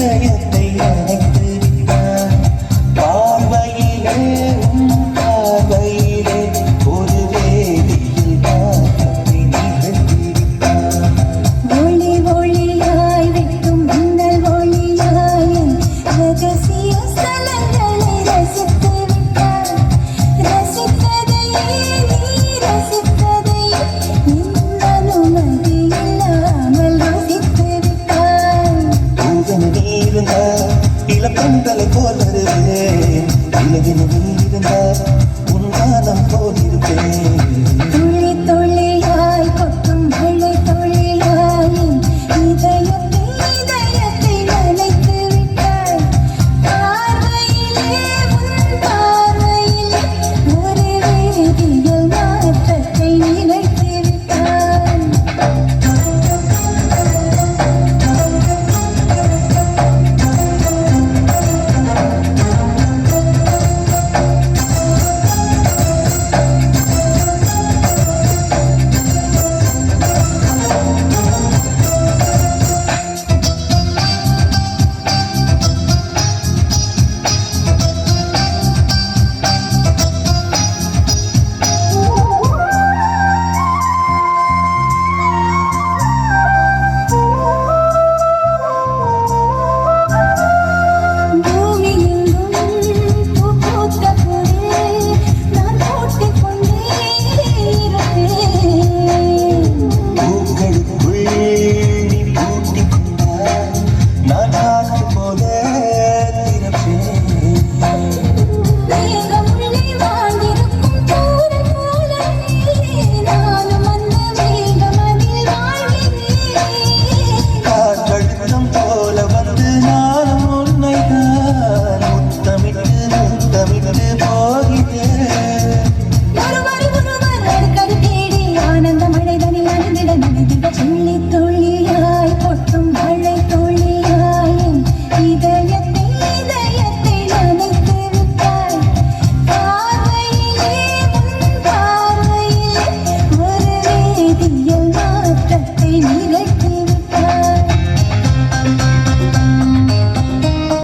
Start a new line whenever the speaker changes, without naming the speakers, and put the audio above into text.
இதயத்தை அணைத்து பார்வையிலே போல் வருவேன் இலகின